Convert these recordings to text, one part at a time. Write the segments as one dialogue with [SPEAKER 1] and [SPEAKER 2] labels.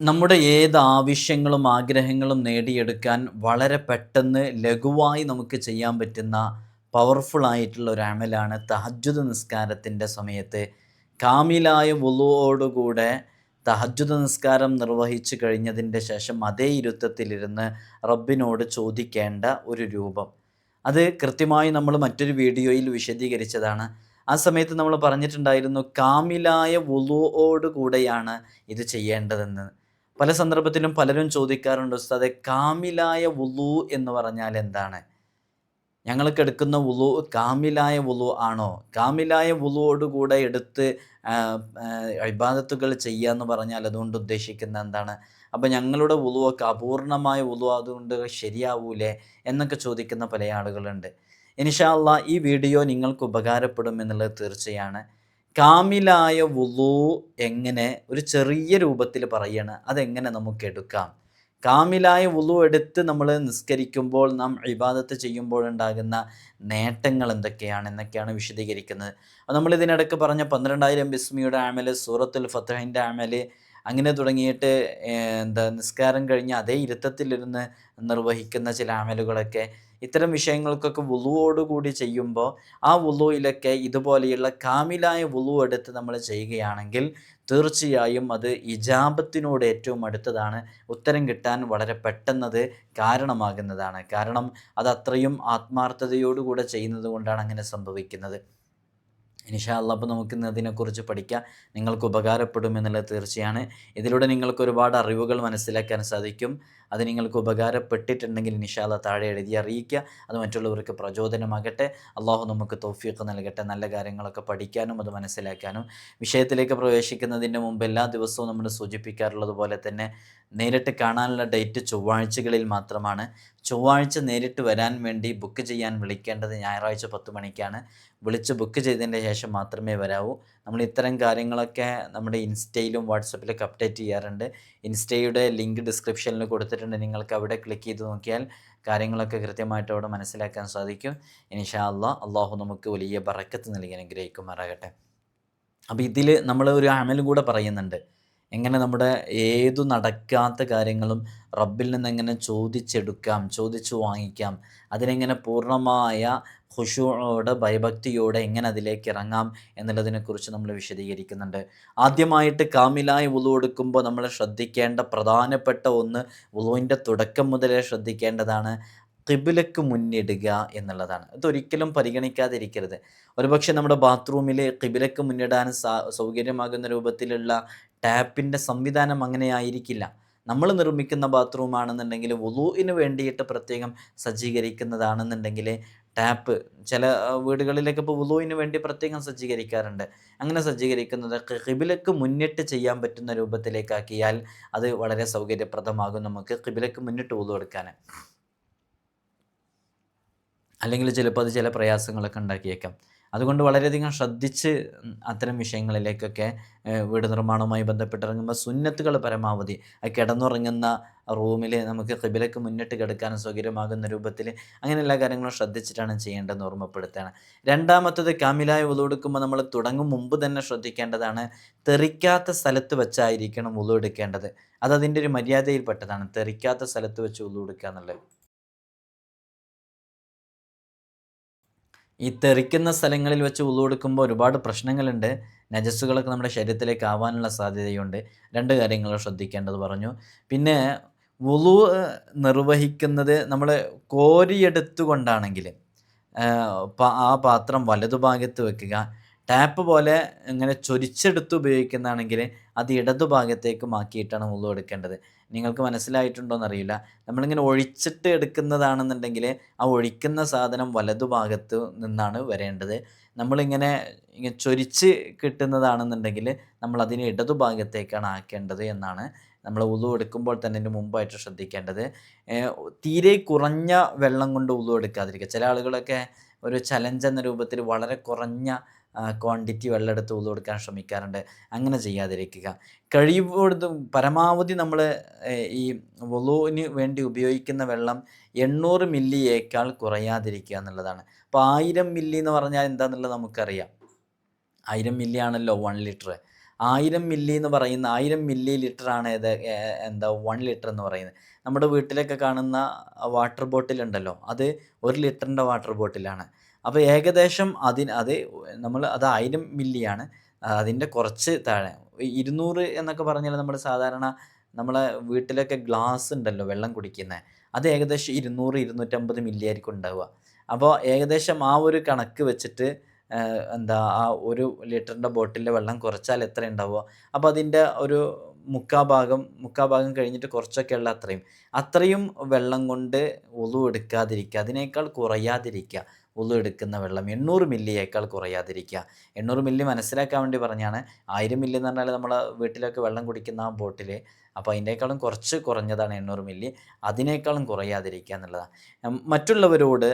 [SPEAKER 1] നമ്മുടെ ഏത് ആവശ്യങ്ങളും ആഗ്രഹങ്ങളും നേടിയെടുക്കാൻ വളരെ പെട്ടെന്ന് ലഘുവായി നമുക്ക് ചെയ്യാൻ പറ്റുന്ന പവർഫുൾ ആയിട്ടുള്ള ഒരു അമലാണ് തഹജ്ജുദ് നിസ്കാരത്തിന്റെ സമയത്ത്. കാമിലായ വുളുവോടുകൂടെ തഹജ്ജുദ് നിസ്കാരം നിർവഹിച്ചു കഴിഞ്ഞതിന്റെ ശേഷം അതേ ഇരുത്തത്തിലിരുന്ന് റബ്ബിനോട് ചോദിക്കേണ്ട ഒരു രൂപം. അത് കൃത്യമായി നമ്മൾ മറ്റൊരു വീഡിയോയിൽ വിശദീകരിച്ചതാണ്. ആ സമയത്ത് നമ്മൾ പറഞ്ഞിട്ടുണ്ടായിരുന്നു കാമിലായ വുളുവോടുകൂടെയാണ് ഇത് ചെയ്യേണ്ടതെന്ന്. പല സന്ദർഭത്തിലും പലരും ചോദിക്കാറുണ്ട് ഉസ്താദെ കാമിലായ വുളു എന്ന് പറഞ്ഞാൽ എന്താണ്? ഞങ്ങൾക്ക് എടുക്കുന്ന വുളു കാമിലായ വുളു ആണോ? കാമിലായ വുളുവോടുകൂടെ എടുത്ത് ഇബാദത്തുകൾ ചെയ്യുക എന്ന് പറഞ്ഞാൽ അതുകൊണ്ട് ഉദ്ദേശിക്കുന്ന എന്താണ്? അപ്പോൾ ഞങ്ങളുടെ വുളുവൊക്കെ അപൂർണമായ വുളു അതുകൊണ്ട് ശരിയാവൂലേ എന്നൊക്കെ ചോദിക്കുന്ന പല ആളുകളുണ്ട്. അള്ളാ ഈ വീഡിയോ നിങ്ങൾക്ക് ഉപകാരപ്പെടും എന്നുള്ളത് തീർച്ചയാണ്. കാമിലായ വുളു എങ്ങനെ ഒരു ചെറിയ രൂപത്തിൽ പറയാണ് അതെങ്ങനെ നമുക്ക് എടുക്കാം? കാമിലായ വുളു എടുത്ത് നമ്മൾ നിസ്കരിക്കുമ്പോൾ നാം ഇബാദത്ത് ചെയ്യുമ്പോഴുണ്ടാകുന്ന നേട്ടങ്ങൾ എന്തൊക്കെയാണ് എന്നൊക്കെയാണ് വിശദീകരിക്കുന്നത്. അപ്പോൾ നമ്മൾ ഇതിനിടയ്ക്ക് പറഞ്ഞ പന്ത്രണ്ടായിരം ബിസ്മിയുടെ ആമൽ സൂറത്തുൽ ഫത്തഹിന്റെ ആമൽ അങ്ങനെ തുടങ്ങിയിട്ട് എന്താ നിസ്കാരം കഴിഞ്ഞ് അതേ ഇരുത്തത്തിലിരുന്ന് നിർവഹിക്കുന്ന ചില ആമലുകളൊക്കെ ഇത്തരം വിഷയങ്ങൾക്കൊക്കെ വുളുവോട് കൂടി ചെയ്യുമ്പോൾ ആ വുളുവിലൊക്കെ ഇതുപോലെയുള്ള കാമിലായ വുളു എടുത്ത് നമ്മൾ ചെയ്യുകയാണെങ്കിൽ തീർച്ചയായും അത് ഇജാബത്തിനോട് ഏറ്റവും അടുത്തതാണ്. ഉത്തരം കിട്ടാൻ വളരെ പെട്ടെന്നത് കാരണമാകുന്നതാണ്. കാരണം അത് അത്രയും ആത്മാർത്ഥതയോടുകൂടെ ചെയ്യുന്നത് കൊണ്ടാണ് അങ്ങനെ സംഭവിക്കുന്നത്. ഇനിഷാല്ല അപ്പോൾ നമുക്ക് ഇന്ന് അതിനെക്കുറിച്ച് പഠിക്കാം. നിങ്ങൾക്ക് ഉപകാരപ്പെടുമെന്നുള്ളത് തീർച്ചയാണ്. ഇതിലൂടെ നിങ്ങൾക്ക് ഒരുപാട് അറിവുകൾ മനസ്സിലാക്കാൻ സാധിക്കും. അത് നിങ്ങൾക്ക് ഉപകാരപ്പെട്ടിട്ടുണ്ടെങ്കിൽ ഇൻഷാല്ല താഴെ എഴുതി അറിയിക്കുക. അത് മറ്റുള്ളവർക്ക് പ്രചോദനമാകട്ടെ. അള്ളാഹു നമുക്ക് തോഫിയൊക്കെ നൽകട്ടെ. നല്ല കാര്യങ്ങളൊക്കെ പഠിക്കാനും അത് മനസ്സിലാക്കാനും. വിഷയത്തിലേക്ക് പ്രവേശിക്കുന്നതിന് മുമ്പ് എല്ലാ ദിവസവും നമ്മൾ സൂചിപ്പിക്കാറുള്ളത് പോലെ തന്നെ നേരിട്ട് കാണാനുള്ള ഡേറ്റ് ചൊവ്വാഴ്ചകളിൽ മാത്രമാണ്. ചൊവ്വാഴ്ച നേരിട്ട് വരാൻ വേണ്ടി ബുക്ക് ചെയ്യാൻ വിളിക്കേണ്ടത് ഞായറാഴ്ച പത്ത് മണിക്കാണ്. വിളിച്ച് ബുക്ക് ചെയ്തതിന്റെ ശേഷം മാത്രമേ വരാവൂ. നമ്മൾ ഇത്തരം കാര്യങ്ങളൊക്കെ നമ്മുടെ ഇൻസ്റ്റയിലും വാട്സപ്പിലൊക്കെ അപ്ഡേറ്റ് ചെയ്യാറുണ്ട്. ഇൻസ്റ്റയുടെ ലിങ്ക് ഡിസ്ക്രിപ്ഷനിൽ കൊടുത്തിട്ടുണ്ട്. നിങ്ങൾക്ക് അവിടെ ക്ലിക്ക് ചെയ്ത് നോക്കിയാൽ കാര്യങ്ങളൊക്കെ കൃത്യമായിട്ട് അവിടെ മനസ്സിലാക്കാൻ സാധിക്കും. ഇനിഷാ അള്ളാഹ് അള്ളാഹു നമുക്ക് വലിയ ബറക്കത്ത് നൽകി അനുഗ്രഹിക്കുമാറാകട്ടെ. അപ്പോൾ ഇതിൽ നമ്മൾ ഒരു അമലും കൂടെ പറയുന്നുണ്ട്. എങ്ങനെ നമ്മുടെ ഏതു നടക്കാത്ത കാര്യങ്ങളും റബ്ബിൽ നിന്ന് എങ്ങനെ ചോദിച്ചെടുക്കാം ചോദിച്ചു വാങ്ങിക്കാം. അതിനെങ്ങനെ പൂർണമായ ഖുഷുവോടെ ഭയഭക്തിയോടെ എങ്ങനെ അതിലേക്ക് ഇറങ്ങാം എന്നുള്ളതിനെക്കുറിച്ച് നമ്മൾ വിശദീകരിക്കുന്നുണ്ട്. ആദ്യമായിട്ട് കാമിലായി വുളു എടുക്കുമ്പോൾ നമ്മൾ ശ്രദ്ധിക്കേണ്ട പ്രധാനപ്പെട്ട ഒന്ന് വുളുവിന്റെ തുടക്കം മുതലേ ശ്രദ്ധിക്കേണ്ടതാണ് കിബിലക്ക് മുന്നിടുക എന്നുള്ളതാണ്. ഇതൊരിക്കലും പരിഗണിക്കാതിരിക്കരുത്. ഒരുപക്ഷെ നമ്മുടെ ബാത്റൂമിൽ കിബിലക്ക് മുന്നിടാൻ സൗകര്യമാകുന്ന രൂപത്തിലുള്ള ടാപ്പിന്റെ സംവിധാനം അങ്ങനെ ആയിരിക്കില്ല. നമ്മൾ നിർമ്മിക്കുന്ന ബാത്റൂം ആണെന്നുണ്ടെങ്കിൽ വുളുവിന് വേണ്ടിയിട്ട് പ്രത്യേകം സജ്ജീകരിക്കുന്നതാണെന്നുണ്ടെങ്കിൽ ടാപ്പ് ചില വീടുകളിലൊക്കെ ഇപ്പോൾ വുളുവിന് വേണ്ടി പ്രത്യേകം സജ്ജീകരിക്കാറുണ്ട്. അങ്ങനെ സജ്ജീകരിക്കുന്നത് കിബിലക്ക് മുന്നിട്ട് ചെയ്യാൻ പറ്റുന്ന രൂപത്തിലേക്കാക്കിയാൽ അത് വളരെ സൗകര്യപ്രദമാകും നമുക്ക് കിബിലക്ക് മുന്നിട്ട് വുളു എടുക്കാൻ അല്ലെങ്കിൽ ചിലപ്പോൾ അത് ചില പ്രയാസങ്ങളൊക്കെ ഉണ്ടാക്കിയേക്കാം. അതുകൊണ്ട് വളരെയധികം ശ്രദ്ധിച്ച് അത്തരം വിഷയങ്ങളിലേക്കൊക്കെ വീട് നിർമ്മാണവുമായി ബന്ധപ്പെട്ടിറങ്ങുമ്പോൾ സുന്നത്തുകൾ പരമാവധി കിടന്നുറങ്ങുന്ന റൂമിൽ നമുക്ക് കിബിലക്ക് മുന്നിട്ട് കിടക്കാൻ സൗകര്യമാകുന്ന രൂപത്തിൽ അങ്ങനെ എല്ലാ കാര്യങ്ങളും ശ്രദ്ധിച്ചിട്ടാണ് ചെയ്യേണ്ടതെന്ന് ഓർമ്മപ്പെടുത്തുകയാണ്. രണ്ടാമത്തത് കാമിലായ ഉളവെടുക്കുമ്പോൾ നമ്മൾ തുടങ്ങും മുമ്പ് തന്നെ ശ്രദ്ധിക്കേണ്ടതാണ് തെറിക്കാത്ത സ്ഥലത്ത് വെച്ചായിരിക്കണം ഉളവെടുക്കേണ്ടത് അത് അതിന്റെ ഒരു മര്യാദയിൽപ്പെട്ടതാണ് തെറിക്കാത്ത സ്ഥലത്ത് വെച്ച് ഉളവെടുക്കുക എന്നുള്ളത്. ഈ തെറിക്കുന്ന സ്ഥലങ്ങളിൽ വെച്ച് ഉള്ളു കൊടുക്കുമ്പോൾ ഒരുപാട് പ്രശ്നങ്ങളുണ്ട്. നജസ്സുകളൊക്കെ നമ്മുടെ ശരീരത്തിലേക്ക് ആവാനുള്ള സാധ്യതയുണ്ട്. രണ്ട് കാര്യങ്ങൾ ശ്രദ്ധിക്കേണ്ടത് പറഞ്ഞു. പിന്നെ ഉളു നിർവഹിക്കുന്നത് നമ്മൾ കോരിയെടുത്തുകൊണ്ടാണെങ്കിൽ ആ പാത്രം വലതുഭാഗത്ത് വെക്കുക. ടാപ്പ് പോലെ ഇങ്ങനെ ചൊരിച്ചെടുത്ത് ഉപയോഗിക്കുന്നതാണെങ്കിൽ അത് ഇടതുഭാഗത്തേക്ക് മാക്കിയിട്ടാണ് ഉള്ളു എടുക്കേണ്ടത്. നിങ്ങൾക്ക് മനസ്സിലായിട്ടുണ്ടോ എന്നറിയില്ല നമ്മളിങ്ങനെ ഒഴിച്ചിട്ട് എടുക്കുന്നതാണെന്നുണ്ടെങ്കിൽ ആ ഒഴിക്കുന്ന സാധനം വലതുഭാഗത്ത് നിന്നാണ് വരേണ്ടത്. നമ്മളിങ്ങനെ ഇങ്ങനെ ചൊരിച്ച് കിട്ടുന്നതാണെന്നുണ്ടെങ്കിൽ നമ്മൾ അതിനെ ഇടതുഭാഗത്തേക്കാണ് ആക്കേണ്ടത് എന്നാണ് നമ്മൾ ഉളു എടുക്കുമ്പോൾ തന്നെ അതിന് മുമ്പായിട്ട് ശ്രദ്ധിക്കേണ്ടത്. തീരെ കുറഞ്ഞ വെള്ളം കൊണ്ട് ഉളു എടുക്കാതിരിക്കുക. ചില ആളുകളൊക്കെ ഒരു ചലഞ്ച് എന്ന രൂപത്തിൽ വളരെ കുറഞ്ഞ ക്വാണ്ടിറ്റി വെള്ളം എടുത്ത് ഉള്ളു കൊടുക്കാൻ ശ്രമിക്കാറുണ്ട്. അങ്ങനെ ചെയ്യാതിരിക്കുക. കഴിവോടും പരമാവധി നമ്മൾ ഈ വുളുവിന് വേണ്ടി ഉപയോഗിക്കുന്ന വെള്ളം എണ്ണൂറ് മില്ലിയേക്കാൾ കുറയാതിരിക്കുക എന്നുള്ളതാണ്. അപ്പോൾ ആയിരം മില്ലി എന്ന് പറഞ്ഞാൽ എന്താണെന്നുള്ളത് നമുക്കറിയാം. ആയിരം മില്ലി ആണല്ലോ വൺ ലിറ്റർ ആയിരം മില്ലി എന്ന് പറയുന്ന ആയിരം മില്ലി ലിറ്ററാണ് ഇത് ഏത് എന്താ വൺ ലിറ്റർ എന്ന് പറയുന്നത്. നമ്മുടെ വീട്ടിലൊക്കെ കാണുന്ന വാട്ടർ ബോട്ടിൽ ഉണ്ടല്ലോ. അത് ഒരു ലിറ്ററിന്റെ വാട്ടർ ബോട്ടിലാണ് അപ്പോൾ ഏകദേശം അതിന് അത് നമ്മൾ അത് ആയിരം മില്ലിയാണ്. അതിന്റെ കുറച്ച് താഴെ. ഇരുന്നൂറ് എന്നൊക്കെ പറഞ്ഞാൽ നമ്മൾ സാധാരണ നമ്മളെ വീട്ടിലൊക്കെ ഗ്ലാസ് ഉണ്ടല്ലോ വെള്ളം കുടിക്കുന്നത് അത് ഏകദേശം ഇരുന്നൂറ് ഇരുന്നൂറ്റമ്പത് മില്ലി ആയിരിക്കും ഉണ്ടാവുക. അപ്പോൾ ഏകദേശം ആ ഒരു കണക്ക് വെച്ചിട്ട് എന്താ ആ ഒരു ലിറ്ററിന്റെ ബോട്ടിലെ വെള്ളം കുറച്ചാൽ എത്ര ഉണ്ടാവുക? അപ്പോൾ അതിന്റെ ഒരു മുക്കാ ഭാഗം മുക്കാ ഭാഗം കഴിഞ്ഞിട്ട് കുറച്ചൊക്കെ ഉള്ള അത്രയും. അത്രയും വെള്ളം കൊണ്ട് ഒതു എടുക്കാതിരിക്കുക. അതിനേക്കാൾ കുറയാതിരിക്കുക. ഉളു എടുക്കുന്ന വെള്ളം എണ്ണൂറ് മില്ലിയേക്കാൾ കുറയാതിരിക്കുക. എണ്ണൂറ് മില്ലി മനസ്സിലാക്കാൻ വേണ്ടി പറഞ്ഞാണ് ആയിരം മില്ലി എന്ന് പറഞ്ഞാൽ നമ്മൾ വീട്ടിലൊക്കെ വെള്ളം കുടിക്കുന്ന ആ ബോട്ടിൽ അപ്പോൾ അതിനേക്കാളും കുറച്ച് കുറഞ്ഞതാണ് എണ്ണൂറ് മില്ലി. അതിനേക്കാളും കുറയാതിരിക്കുക എന്നുള്ളതാണ്. മറ്റുള്ളവരോട്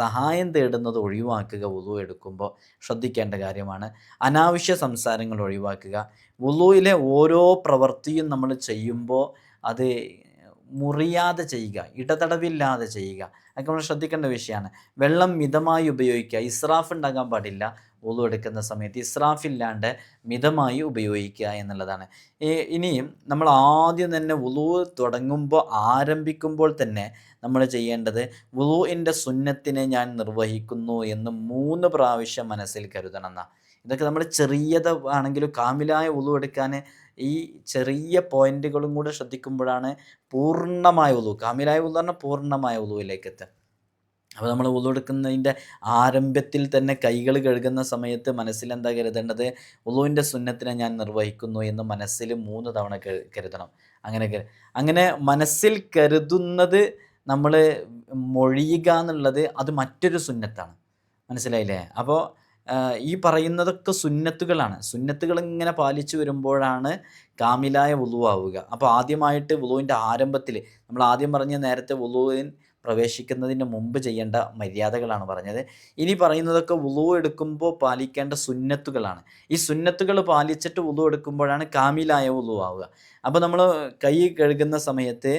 [SPEAKER 1] സഹായം തേടുന്നത് ഒഴിവാക്കുക ഉളു എടുക്കുമ്പോൾ ശ്രദ്ധിക്കേണ്ട കാര്യമാണ്. അനാവശ്യ സംസാരങ്ങൾ ഒഴിവാക്കുക. ഉളുവിലെ ഓരോ പ്രവൃത്തിയും നമ്മൾ ചെയ്യുമ്പോൾ അത് മുറിയാതെ ചെയ്യുക ഇടതടവില്ലാതെ ചെയ്യുക അതൊക്കെ നമ്മൾ ശ്രദ്ധിക്കേണ്ട വിഷയമാണ്. വെള്ളം മിതമായി ഉപയോഗിക്കുക ഇസ്രാഫ് ഉണ്ടാകാൻ പാടില്ല വുളു എടുക്കുന്ന സമയത്ത് ഇസ്രാഫില്ലാണ്ട് മിതമായി ഉപയോഗിക്കുക എന്നുള്ളതാണ്. ഇനിയും നമ്മൾ ആദ്യം തന്നെ ഉളു തുടങ്ങുമ്പോൾ ആരംഭിക്കുമ്പോൾ തന്നെ നമ്മൾ ചെയ്യേണ്ടത് ഉളുവിന്റെ സുന്നത്തിനെ ഞാൻ നിർവഹിക്കുന്നു എന്ന് മൂന്ന് പ്രാവശ്യം മനസ്സിൽ കരുതണം എന്നാണ് ഇതൊക്കെ നമ്മൾ ചെറിയത് ആണെങ്കിലും കാമിലായ ഉളു എടുക്കാൻ ഈ ചെറിയ പോയിന്റുകളും കൂടെ ശ്രദ്ധിക്കുമ്പോഴാണ് പൂർണമായ ഉളു. കാമിലായ ഉളു പറഞ്ഞാൽ പൂർണമായ ഉളുവിലേക്ക് എത്തുക. അപ്പോൾ നമ്മൾ ഉളു എടുക്കുന്നതിന്റെ ആരംഭത്തിൽ തന്നെ കൈകൾ കഴുകുന്ന സമയത്ത് മനസ്സിൽ എന്താ കരുതേണ്ടത്? ഉളുവിന്റെ സുന്നത്തിനെ ഞാൻ നിർവഹിക്കുന്നു എന്ന് മനസ്സിൽ മൂന്ന് തവണ കരുതണം. അങ്ങനെ അങ്ങനെ മനസ്സിൽ കരുതുന്നത് നമ്മൾ മൊഴിയുക എന്നുള്ളത് അത് മറ്റൊരു സുന്നത്താണ്. മനസ്സിലായില്ലേ? അപ്പോൾ ഈ പറയുന്നതൊക്കെ സുന്നത്തുകളാണ്. സുന്നത്തുകൾ ഇങ്ങനെ പാലിച്ചു വരുമ്പോഴാണ് കാമിലായ വുളുവാവുക. അപ്പോൾ ആദ്യമായിട്ട് വുളുവിന്റെ ആരംഭത്തിൽ നമ്മൾ ആദ്യം പറഞ്ഞ നേരത്തെ വുളുവിൻ പ്രവേശിക്കുന്നതിന് മുമ്പ് ചെയ്യേണ്ട മര്യാദകളാണ് പറഞ്ഞത്. ഇനി പറയുന്നതൊക്കെ വുളു എടുക്കുമ്പോൾ പാലിക്കേണ്ട സുന്നത്തുകളാണ്. ഈ സുന്നത്തുകൾ പാലിച്ചിട്ട് വുളു എടുക്കുമ്പോഴാണ് കാമിലായ ഉളു ആവുക അപ്പോൾ നമ്മൾ കൈ കഴുകുന്ന സമയത്ത്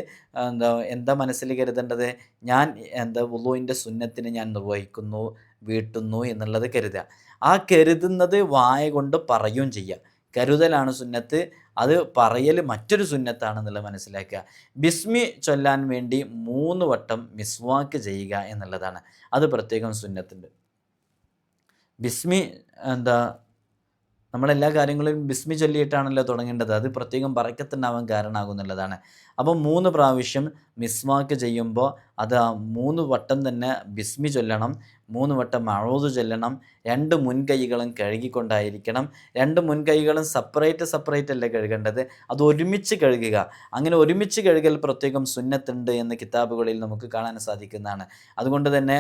[SPEAKER 1] എന്താ എന്താ മനസ്സിൽ കരുതേണ്ടത്? ഞാൻ എന്താ വുളുവിന്റെ സുന്നത്തിന് ഞാൻ നിർവഹിക്കുന്നു. വീട്ടുന്നു എന്നുള്ളത് കരുതുക. ആ കരുതുന്നത് വായ കൊണ്ട് പറയുകയും ചെയ്യുക. കരുതലാണ് സുന്നത്ത് അത് പറയൽ മറ്റൊരു സുന്നത്താണെന്നുള്ളത് മനസ്സിലാക്കുക. ബിസ്മി ചൊല്ലാൻ വേണ്ടി മൂന്ന് വട്ടം മിസ്വാക്ക് ചെയ്യുക എന്നുള്ളതാണ്. അത് പ്രത്യേകം സുന്നത്തുണ്ട് ബിസ്മി എന്താ നമ്മളെല്ലാ കാര്യങ്ങളും ബിസ്മി ചൊല്ലിയിട്ടാണല്ലോ തുടങ്ങേണ്ടത്. അത് പ്രത്യേകം പറക്കത്തുണ്ടാവാൻ കാരണമാകുന്നുള്ളതാണ് അപ്പോൾ മൂന്ന് പ്രാവശ്യം മിസ്വാക്ക് ചെയ്യുമ്പോൾ അത് മൂന്ന് വട്ടം തന്നെ ബിസ്മി ചൊല്ലണം. മൂന്ന് വട്ടം അഴുതു ചെല്ലണം. രണ്ട് മുൻകൈകളും കഴുകിക്കൊണ്ടായിരിക്കണം. രണ്ട് മുൻകൈകളും സെപ്പറേറ്റ് സെപ്പറേറ്റ് അല്ലേ കഴുകേണ്ടത്? അത് ഒരുമിച്ച് കഴുകുക. അങ്ങനെ ഒരുമിച്ച് കഴുകൽ പ്രത്യേകം സുന്നത്തുണ്ട് എന്ന് കിതാബുകളിൽ നമുക്ക് കാണാൻ സാധിക്കുന്നതാണ്. അതുകൊണ്ട് തന്നെ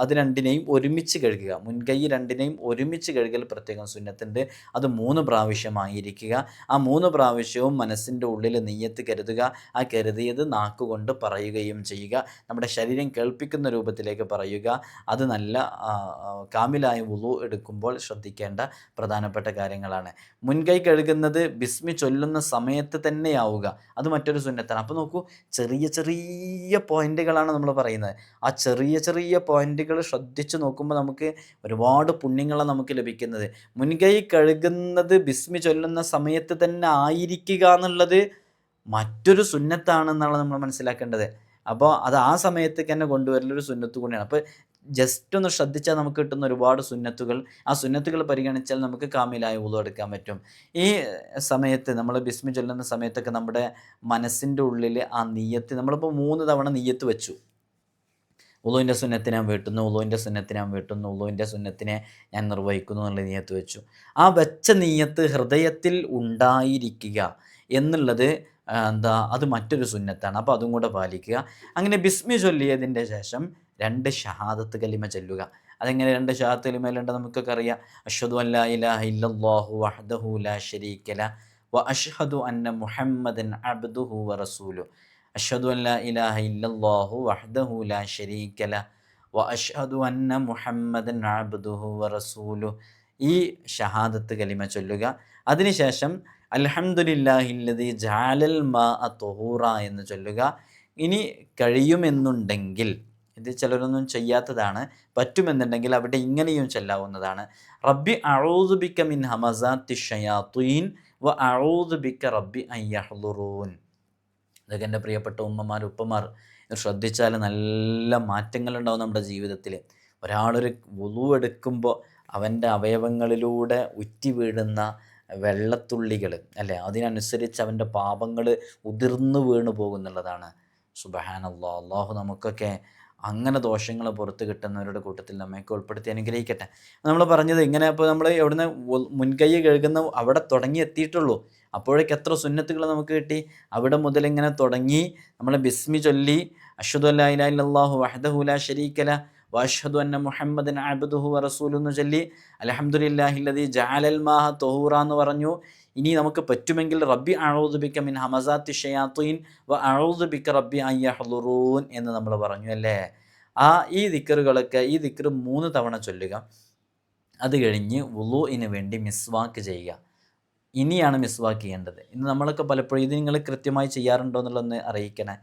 [SPEAKER 1] അത് രണ്ടിനെയും ഒരുമിച്ച് കഴുകുക. മുൻകൈ രണ്ടിനെയും ഒരുമിച്ച് കഴുകൽ പ്രത്യേകം സുന്നത്തുണ്ട്. അത് മൂന്ന് പ്രാവശ്യമായിരിക്കുക. ആ മൂന്ന് പ്രാവശ്യവും മനസ്സിന്റെ ഉള്ളിൽ നെയ്യത്ത് കരുതുക. ആ കരുതിയത് നാക്കുകൊണ്ട് പറയുകയും ചെയ്യുക. നമ്മുടെ ശരീരം കേൾപ്പിക്കുന്ന രൂപത്തിലേക്ക് പറയുക. അത് നല്ല ആ, ആ, കാമിലായ വുളു എടുക്കുമ്പോൾ ശ്രദ്ധിക്കേണ്ട പ്രധാനപ്പെട്ട കാര്യങ്ങളാണ്. മുൻകൈ കഴുകുന്നത് ബിസ്മി ചൊല്ലുന്ന സമയത്ത് തന്നെയാവുക. അത് മറ്റൊരു സുന്നത്താണ്. അപ്പോൾ നോക്കൂ ചെറിയ ചെറിയ പോയിന്റുകളാണ് നമ്മൾ പറയുന്നത്. ആ ചെറിയ ചെറിയ പോയിന്റുകൾ ശ്രദ്ധിച്ച് നോക്കുമ്പോൾ നമുക്ക് ഒരുപാട് പുണ്യങ്ങളാണ് നമുക്ക് ലഭിക്കുന്നത്. മുൻകൈ കഴുകുന്നത് ബിസ്മി ചൊല്ലുന്ന സമയത്ത് തന്നെ ആയിരിക്കുക എന്നുള്ളത് മറ്റൊരു സുന്നത്താണെന്നാണ് നമ്മൾ മനസ്സിലാക്കേണ്ടത്. അപ്പോൾ അത് ആ സമയത്തേക്ക് തന്നെ കൊണ്ടുവരലൊരു സുന്നത്ത് കൂടിയാണ്. അപ്പോൾ ജസ്റ്റ് ഒന്ന് ശ്രദ്ധിച്ചാൽ നമുക്ക് കിട്ടുന്ന ഒരുപാട് സുന്നത്തുകൾ. ആ സുന്നത്തുകൾ പരിഗണിച്ചാൽ നമുക്ക് കാമിലായ ഊതു എടുക്കാൻ പറ്റും. ഈ സമയത്ത് നമ്മൾ ബിസ്മി ചൊല്ലുന്ന സമയത്തൊക്കെ നമ്മുടെ മനസ്സിന്റെ ഉള്ളിൽ ആ നീയത്ത് നമ്മളിപ്പോൾ മൂന്ന് തവണ നീയത്ത് വെച്ചു. ഉളുവിന്റെ സുന്നത്തിനെ വീട്ടുന്നു ഉളുവിന്റെ സുന്നത്തിനെ ഞാൻ വീട്ടുന്നു ഉളുവിന്റെ സുന്നത്തിനെ ഞാൻ നിർവഹിക്കുന്നു എന്നുള്ള നീയത്ത് വെച്ചു. ആ വെച്ച നീയത്ത് ഹൃദയത്തിൽ ഉണ്ടായിരിക്കുക എന്നുള്ളത് എന്താ അത് മറ്റൊരു സുന്നത്താണ്. അപ്പോൾ അതും കൂടെ പാലിക്കുക. അങ്ങനെ ബിസ്മി ചൊല്ലിയതിന്റെ ശേഷം രണ്ട് ഷഹാദത്ത് കലിമ ചൊല്ലുക. അതെങ്ങനെ രണ്ട് ഷഹാദത്ത് കലിമയിലുണ്ട് നമുക്കൊക്കെ അറിയാം. അഷ്ഹദു അല്ലാ ഇല്ലല്ലാഹു ലാ വ അഷ്ഹദു അന്ന മുഹമ്മദൻ അബ്ദുഹു വ റസൂലു. അഷ്ഹദു അൻ ലാ ഇലാഹ ഇല്ലല്ലാഹു വഹ്ദഹു ലാ ശരീക ല വ അഷ്ഹദു അന്ന മുഹമ്മദൻ അബ്ദുഹു വ റസൂലു. ഈ ഷഹാദത്ത് കലിമ ചൊല്ലുക അതിനുശേഷം അലഹമുല്ലാഹില്ലതി ജാലൽ മാ തൊഹൂറ എന്ന് ചൊല്ലുക. ഇനി കഴിയുമെന്നുണ്ടെങ്കിൽ ഇത് ചിലരൊന്നും ചെയ്യാത്തതാണ്. പറ്റുമെന്നുണ്ടെങ്കിൽ അവിടെ ഇങ്ങനെയും ചെല്ലാവുന്നതാണ്. റബ്ബി അഴൂദുബിക്ക മിൻ ഹമസാത്തി ഷയാത്തുയിൻ വ അഴൂദുബിക്ക റബ്ബി അയ്യഹ്ലുറൂൻ ഇതൊക്കെ എന്റെ പ്രിയപ്പെട്ട ഉമ്മമാർ ഉപ്പമാർ ശ്രദ്ധിച്ചാൽ നല്ല മാറ്റങ്ങളുണ്ടാവും നമ്മുടെ ജീവിതത്തിൽ. ഒരാളൊരു എടുക്കുമ്പോൾ അവന്റെ അവയവങ്ങളിലൂടെ ഉറ്റി വീഴുന്ന വെള്ളത്തുള്ളികൾ അല്ലേ? അതിനനുസരിച്ച് അവന്റെ പാപങ്ങൾ ഉതിർന്നു വീണു പോകുന്നുള്ളതാണ്. സുബഹാനല്ലാ അള്ളാഹു നമുക്കൊക്കെ അങ്ങനെ ദോഷങ്ങൾ പുറത്ത് കിട്ടുന്നവരുടെ കൂട്ടത്തിൽ നമ്മയൊക്കെ ഉൾപ്പെടുത്തി അനുഗ്രഹിക്കട്ടെ. നമ്മൾ പറഞ്ഞത് ഇങ്ങനെ ഇപ്പോൾ നമ്മൾ എവിടുന്ന് മുൻകൈ കഴുകുന്ന അവിടെ തുടങ്ങി എത്തിയിട്ടുള്ളൂ. അപ്പോഴേക്ക് എത്ര സുന്നത്തുകൾ നമുക്ക് കിട്ടി? അവിടെ മുതൽ ഇങ്ങനെ തുടങ്ങി നമ്മൾ ബിസ്മി ചൊല്ലി അഷ്ഹദു വഹദഹുല ഇലാഹ ഇല്ലല്ലാഹു വഹ്ദഹു ലാ ശരീക ല വഅഷ്ഹദു അന്ന മുഹമ്മദൻ അബ്ദുഹു വറസൂലുഹു എന്ന് ചൊല്ലി അലഹമുല്ലാഹില്ലതി ജാലൽ മാഹ തൊഹൂറ എന്ന് പറഞ്ഞു. ഇനി നമുക്ക് പറ്റുമെങ്കിൽ റബ്ബി അഊദു ബിക മിൻ ഹമസാത്തി ഷയാത്തീൻ വ അഊദു ബിക റബ്ബി അൻ ഹലുറൂൻ എന്ന് നമ്മൾ പറഞ്ഞു അല്ലേ? ആ ഈ ദിക്കറുകളൊക്കെ ഈ ദിക്കർ മൂന്ന് തവണ ചൊല്ലുക. അത് കഴിഞ്ഞ് വുളുവിന് വേണ്ടി മിസ്വാക്ക് ചെയ്യുക. ഇനിയാണ് മിസ്വാക്ക് ചെയ്യേണ്ടത്. ഇന്ന് നമ്മളൊക്കെ പലപ്പോഴും ഇത് നിങ്ങൾ കൃത്യമായി ചെയ്യാറുണ്ടോ എന്നുള്ളതൊന്ന് അറിയിക്കണേ.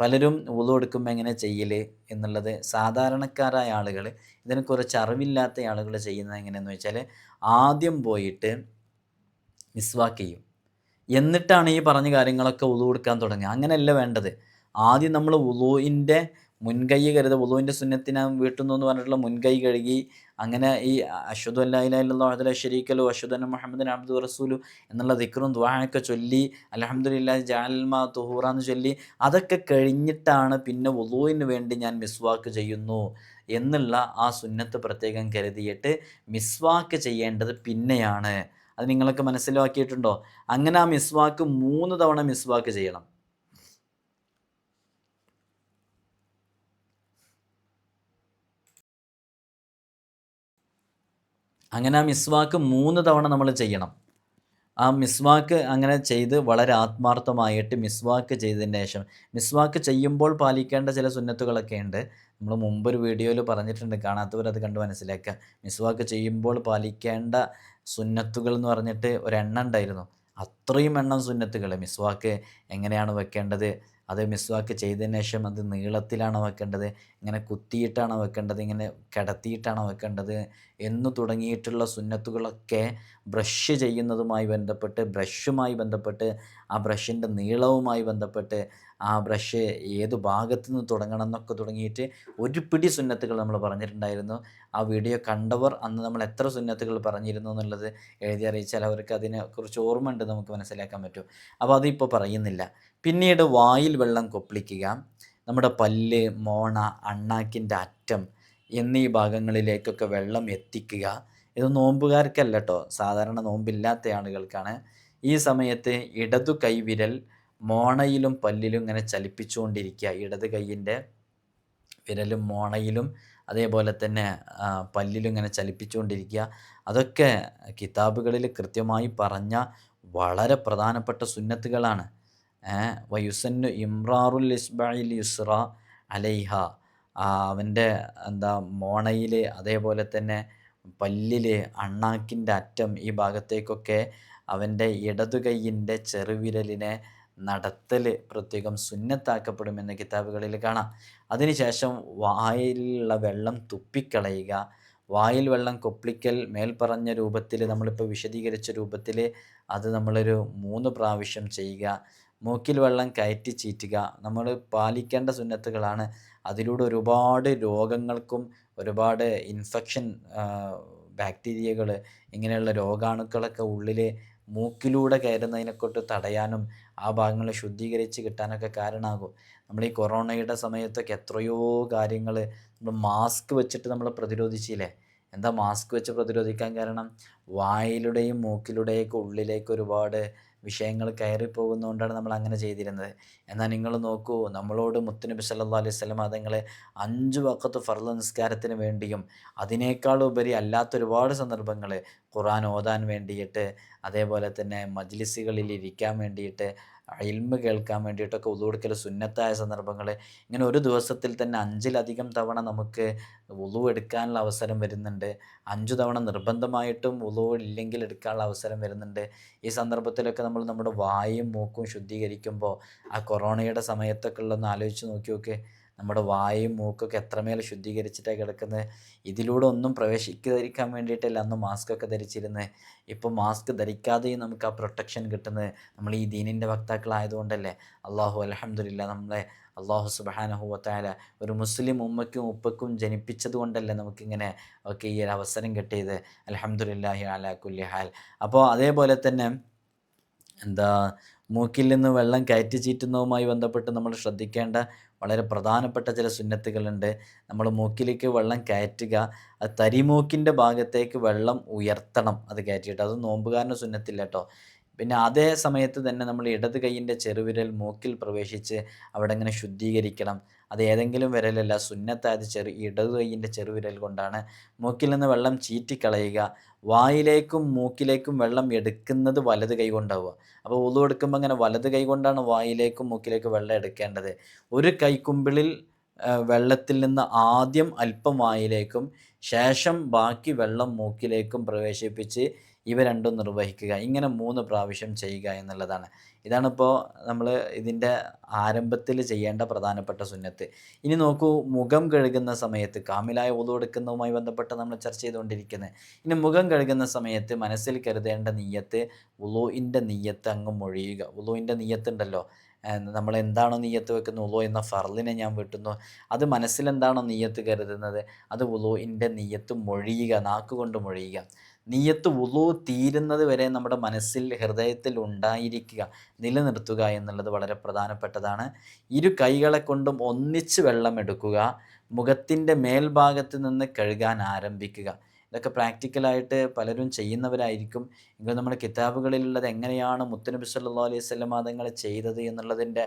[SPEAKER 1] പലരും വുളു എടുക്കുമ്പോൾ എങ്ങനെ ചെയ്യൽ എന്നുള്ളത് സാധാരണക്കാരായ ആളുകൾ ഇതിനെ കുറച്ച് അറിവില്ലാത്ത ആളുകൾ ചെയ്യുന്നത് എങ്ങനെയെന്ന് വെച്ചാൽ ആദ്യം പോയിട്ട് മിസ്വാക്ക് ചെയ്യും. എന്നിട്ടാണ് ഈ പറഞ്ഞ കാര്യങ്ങളൊക്കെ ഉളു കൊടുക്കാൻ തുടങ്ങുക. അങ്ങനെയല്ല വേണ്ടത്. ആദ്യം നമ്മൾ ഉളുവിന്റെ മുൻകൈ കരുത് ഉളുവിന്റെ സുന്നത്തിനെ വീട്ടുന്നു എന്ന് പറഞ്ഞിട്ടുള്ള മുൻകൈ കഴുകി അങ്ങനെ ഈ അഷുദ് അല്ലാ ഷരീക്കലു അഷുദ് മുഹമ്മദ് അബ്ദു റസൂലു എന്നുള്ള ദിക്റും ദ്വാഴൊക്കെ ചൊല്ലി അലഹമുല്ലാ ജാൽമ തുഹൂറ എന്ന് ചൊല്ലി അതൊക്കെ കഴിഞ്ഞിട്ടാണ് പിന്നെ ഉളുവിന് വേണ്ടി ഞാൻ മിസ്വാക്ക് ചെയ്യുന്നു എന്നുള്ള ആ സുന്നത്ത് പ്രത്യേകം കരുതിയിട്ട് മിസ്വാക്ക് ചെയ്യേണ്ടത് പിന്നെയാണ്. അത് നിങ്ങളൊക്കെ മനസ്സിലാക്കിയിട്ടുണ്ടോ? അങ്ങനെ ആ മിസ്വാക്ക് മൂന്ന് തവണ മിസ്വാക്ക് ചെയ്യണം. അങ്ങനെ ആ മിസ്വാക്ക് മൂന്ന് തവണ നമ്മൾ ചെയ്യണം. ആ മിസ്വാക്ക് അങ്ങനെ ചെയ്ത് വളരെ ആത്മാർത്ഥമായിട്ട് മിസ്വാക്ക് ചെയ്തതിന് ശേഷം മിസ്വാക്ക് ചെയ്യുമ്പോൾ പാലിക്കേണ്ട ചില സുന്നത്തുകളൊക്കെ ഉണ്ട്. നമ്മൾ മുമ്പൊരു വീഡിയോയിൽ പറഞ്ഞിട്ടുണ്ട് കാണാത്തവർ അത് കണ്ട് മനസ്സിലാക്കുക. മിസ്വാക്ക് ചെയ്യുമ്പോൾ പാലിക്കേണ്ട സുന്നത്തുകൾ എന്ന് പറഞ്ഞിട്ട് ഒരെണ്ണം ഉണ്ടായിരുന്നു. അത്രയും എണ്ണം സുന്നത്തുകൾ മിസ്വാക്ക് എങ്ങനെയാണ് വെക്കേണ്ടത്? അത് മിസ്വാക്ക് ചെയ്തതിന് ശേഷം അത് നീളത്തിലാണോ വെക്കേണ്ടത്? ഇങ്ങനെ കുത്തിയിട്ടാണോ വെക്കേണ്ടത്? ഇങ്ങനെ കിടത്തിയിട്ടാണോ വെക്കേണ്ടത്? എന്ന് തുടങ്ങിയിട്ടുള്ള സുന്നത്തുകളൊക്കെ ബ്രഷ് ചെയ്യുന്നതുമായി ബന്ധപ്പെട്ട് ബ്രഷുമായി ബന്ധപ്പെട്ട് ആ ബ്രഷിന്റെ നീളവുമായി ബന്ധപ്പെട്ട് ആ ബ്രഷ് ഏത് ഭാഗത്തു നിന്ന് തുടങ്ങണം എന്നൊക്കെ തുടങ്ങിയിട്ട് ഒരു പിടി സുന്നത്തുകൾ നമ്മൾ പറഞ്ഞിട്ടുണ്ടായിരുന്നു. ആ വീഡിയോ കണ്ടവർ അന്ന് നമ്മൾ എത്ര സുന്നത്തുകൾ പറഞ്ഞിരുന്നു എന്നുള്ളത് എഴുതി അറിയിച്ചാൽ അവർക്ക് അതിനെക്കുറിച്ച് ഓർമ്മ ഉണ്ട് നമുക്ക് മനസ്സിലാക്കാൻ പറ്റും. അപ്പോൾ അതിപ്പോൾ പറയുന്നില്ല. പിന്നീട് വായിൽ വെള്ളം കൊപ്പിളിക്കുക നമ്മുടെ പല്ല് മോണ അണ്ണാക്കിന്റെ അറ്റം എന്നീ ഭാഗങ്ങളിലേക്കൊക്കെ വെള്ളം എത്തിക്കുക. ഇത് നോമ്പുകാർക്കല്ല കേട്ടോ സാധാരണ നോമ്പില്ലാത്ത ആളുകൾക്കാണ്. ഈ സമയത്ത് ഇടതു കൈവിരൽ മോണയിലും പല്ലിലും ഇങ്ങനെ ചലിപ്പിച്ചുകൊണ്ടിരിക്കുക. ഇടത് കൈയിന്റെ വിരലും മോണയിലും അതേപോലെ തന്നെ പല്ലിലും ഇങ്ങനെ ചലിപ്പിച്ചുകൊണ്ടിരിക്കുക. അതൊക്കെ കിതാബുകളിൽ കൃത്യമായി പറഞ്ഞ വളരെ പ്രധാനപ്പെട്ട സുന്നത്തുകളാണ്. വയുസന്നു ഇമ്രാറുൽ ഇസ്ബായിൽ യുസ്ര അലൈഹ. അവന്റെ എന്താ മോണയിൽ അതേപോലെ തന്നെ പല്ലിൽ അണ്ണാക്കിന്റെ അറ്റം ഈ ഭാഗത്തേക്കൊക്കെ അവന്റെ ഇടതു കൈയിന്റെ ചെറുവിരലിനെ നടത്തൽ പ്രത്യേകം സുന്നത്താക്കപ്പെടുമെന്ന് കിതാബുകളിൽ കാണാം. അതിനുശേഷം വായിലുള്ള വെള്ളം തുപ്പിക്കളയുക. വായിൽ വെള്ളം കൊപ്ലിക്കൽ മേൽപ്പറഞ്ഞ രൂപത്തിൽ നമ്മളിപ്പോൾ വിശദീകരിച്ച രൂപത്തിൽ അത് നമ്മളൊരു മൂന്ന് പ്രാവശ്യം ചെയ്യുക. മൂക്കിൽ വെള്ളം കയറ്റി ചീറ്റുക. നമ്മൾ പാലിക്കേണ്ട സുന്നത്തുകളാണ്. അതിലൂടെ ഒരുപാട് രോഗങ്ങൾക്കും ഒരുപാട് ഇൻഫെക്ഷൻ ബാക്ടീരിയകൾ ഇങ്ങനെയുള്ള രോഗാണുക്കളൊക്കെ ഉള്ളിൽ മൂക്കിലൂടെ കയറുന്നതിനെക്കൊണ്ട് തടയാനും ആ ഭാഗങ്ങൾ ശുദ്ധീകരിച്ച് കിട്ടാനൊക്കെ കാരണമാകും. നമ്മൾ ഈ കൊറോണയുടെ സമയത്തൊക്കെ എത്രയോ കാര്യങ്ങൾ നമ്മൾ മാസ്ക് വെച്ചിട്ട് നമ്മൾ പ്രതിരോധിച്ചില്ലേ? എന്താ മാസ്ക് വെച്ച് പ്രതിരോധിക്കാൻ കാരണം? വായിലൂടെയും മൂക്കിലൂടെയൊക്കെ ഉള്ളിലേക്ക് ഒരുപാട് വിഷയങ്ങൾ കയറിപ്പോകുന്നതുകൊണ്ടാണ് നമ്മൾ അങ്ങനെ ചെയ്തിരുന്നത്. എന്നാൽ നിങ്ങൾ നോക്കൂ നമ്മളോട് മുത്തുനബി സല്ലാ അലൈഹി സ്വലം അതുങ്ങളെ അഞ്ച് വക്കത്ത് ഫർദ നിസ്കാരത്തിന് വേണ്ടിയും അതിനേക്കാൾ ഉപരി അല്ലാത്ത ഒരുപാട് സന്ദർഭങ്ങൾ ഖുറാൻ ഓതാൻ വേണ്ടിയിട്ട് അതേപോലെ തന്നെ മജ്ലിസുകളിൽ ഇരിക്കാൻ വേണ്ടിയിട്ട് ഇൽമ് കേൾക്കാൻ വേണ്ടിയിട്ടൊക്കെ വുളു കൊടുക്കൽ സുന്നത്തായ സന്ദർഭങ്ങൾ ഇങ്ങനെ ഒരു ദിവസത്തിൽ തന്നെ അഞ്ചിലധികം തവണ നമുക്ക് ഉളു എടുക്കാനുള്ള അവസരം വരുന്നുണ്ട്. അഞ്ചു തവണ നിർബന്ധമായിട്ടും ഉളു ഇല്ലെങ്കിൽ എടുക്കാനുള്ള അവസരം വരുന്നുണ്ട്. ഈ സന്ദർഭത്തിലൊക്കെ നമ്മൾ നമ്മുടെ വായും മൂക്കും ശുദ്ധീകരിക്കുമ്പോൾ ആ കൊറോണയുടെ സമയത്തൊക്കെ ഉള്ളൊന്ന് ആലോചിച്ച് നോക്കി നോക്ക് നമ്മുടെ വായും മൂക്കൊക്കെ എത്രമേൽ ശുദ്ധീകരിച്ചിട്ടാണ് കിടക്കുന്നത് ഇതിലൂടെ ഒന്നും പ്രവേശിക്കാതിരിക്കാൻ വേണ്ടിയിട്ടല്ല അന്ന് മാസ്ക് ഒക്കെ ധരിച്ചിരുന്നത് ഇപ്പോൾ മാസ്ക് ധരിക്കാതെയും നമുക്ക് ആ പ്രൊട്ടക്ഷൻ കിട്ടുന്നത് നമ്മൾ ഈ ദീനിന്റെ വക്താക്കളായതുകൊണ്ടല്ലേ? അള്ളാഹു അലഹമില്ല നമ്മളെ അള്ളാഹു സുബാനഹുവത്തായ ഒരു മുസ്ലിം ഉമ്മയ്ക്കും ഉപ്പയ്ക്കും ജനിപ്പിച്ചത് കൊണ്ടല്ലേ നമുക്കിങ്ങനെ ഒക്കെ ഈ ഒരു അവസരം കിട്ടിയത്. അലഹമുല്ലാഹി അലാ കുല്ലി ഹാൽ. അപ്പോൾ അതേപോലെ തന്നെ എന്താ മൂക്കിൽ നിന്ന് വെള്ളം കയറ്റി ചീറ്റുന്നതുമായി ബന്ധപ്പെട്ട് നമ്മൾ ശ്രദ്ധിക്കേണ്ട വളരെ പ്രധാനപ്പെട്ട ചില സുന്നത്തുകളുണ്ട്. നമ്മൾ മൂക്കിലേക്ക് വെള്ളം കയറ്റുക അത് തരിമൂക്കിന്റെ ഭാഗത്തേക്ക് വെള്ളം ഉയർത്തണം അത് കയറ്റിയിട്ട്. അത് നോമ്പുകാരന് സുന്നത്തില്ല കേട്ടോ. പിന്നെ അതേ സമയത്ത് തന്നെ നമ്മൾ ഇടത് കൈയിന്റെ ചെറുവിരൽ മൂക്കിൽ പ്രവേശിച്ച് അവിടെ ഇങ്ങനെ ശുദ്ധീകരിക്കണം. അത് ഏതെങ്കിലും വിരലല്ല. സുന്നത്തായത് ചെറു ഇടതു കൈയിന്റെ ചെറുവിരൽ കൊണ്ടാണ് മൂക്കിൽ നിന്ന് വെള്ളം ചീറ്റിക്കളയുക. വായിലേക്കും മൂക്കിലേക്കും വെള്ളം എടുക്കുന്നത് വലത് കൈ കൊണ്ടാവുക. അപ്പോൾ ഉളു എടുക്കുമ്പോൾ അങ്ങനെ വലത് കൈ കൊണ്ടാണ് വായിലേക്കും മൂക്കിലേക്കും വെള്ളം എടുക്കേണ്ടത്. ഒരു കൈക്കുമ്പിളിൽ വെള്ളത്തിൽ നിന്ന് ആദ്യം അല്പം വായിലേക്കും ശേഷം ബാക്കി വെള്ളം മൂക്കിലേക്കും പ്രവേശിപ്പിച്ച് ഇവ രണ്ടും നിർവഹിക്കുക. ഇങ്ങനെ മൂന്ന് പ്രാവശ്യം ചെയ്യുക എന്നുള്ളതാണ്. ഇതാണിപ്പോൾ നമ്മൾ ഇതിന്റെ ആരംഭത്തിൽ ചെയ്യേണ്ട പ്രധാനപ്പെട്ട സുന്നത്ത്. ഇനി നോക്കൂ മുഖം കഴുകുന്ന സമയത്ത് കാമിലായ ഉളു എടുക്കുന്നതുമായി ബന്ധപ്പെട്ട് നമ്മൾ ചർച്ച ചെയ്തുകൊണ്ടിരിക്കുന്നത് ഇനി മുഖം കഴുകുന്ന സമയത്ത് മനസ്സിൽ കരുതേണ്ട നീയത്ത് ഉളുവിന്റെ നീയത്ത് അങ്ങ് മൊഴിയുക. ഉളുവിന്റെ നീയത്തുണ്ടല്ലോ. നമ്മൾ എന്താണോ നീയത്ത് വെക്കുന്നത് ഉളു എന്ന ഫർലിനെ ഞാൻ വെട്ടുന്നു. അത് മനസ്സിലെന്താണോ നീയത്ത് കരുതുന്നത്? അത് ഉളുവിന്റെ നീയത്ത് മൊഴിയുക നാക്കുകൊണ്ട് മൊഴിയുക. നീയത്ത് ഉളു തീരുന്നത് വരെ നമ്മുടെ മനസ്സിൽ ഹൃദയത്തിൽ ഉണ്ടായിരിക്കുക നിലനിർത്തുക എന്നുള്ളത് വളരെ പ്രധാനപ്പെട്ടതാണ്. ഇരു കൈകളെ കൊണ്ടും ഒന്നിച്ച് വെള്ളം എടുക്കുക മുഖത്തിന്റെ മേൽഭാഗത്ത് നിന്ന് കഴുകാൻ ആരംഭിക്കുക. ഇതൊക്കെ പ്രാക്ടിക്കലായിട്ട് പലരും ചെയ്യുന്നവരായിരിക്കും. എങ്കിലും നമ്മുടെ കിതാബുകളിലുള്ളത് എങ്ങനെയാണ് മുത്തനബി സല്ലാ അലൈഹി സ്വലം തങ്ങൾ ചെയ്തത് എന്നുള്ളതിന്റെ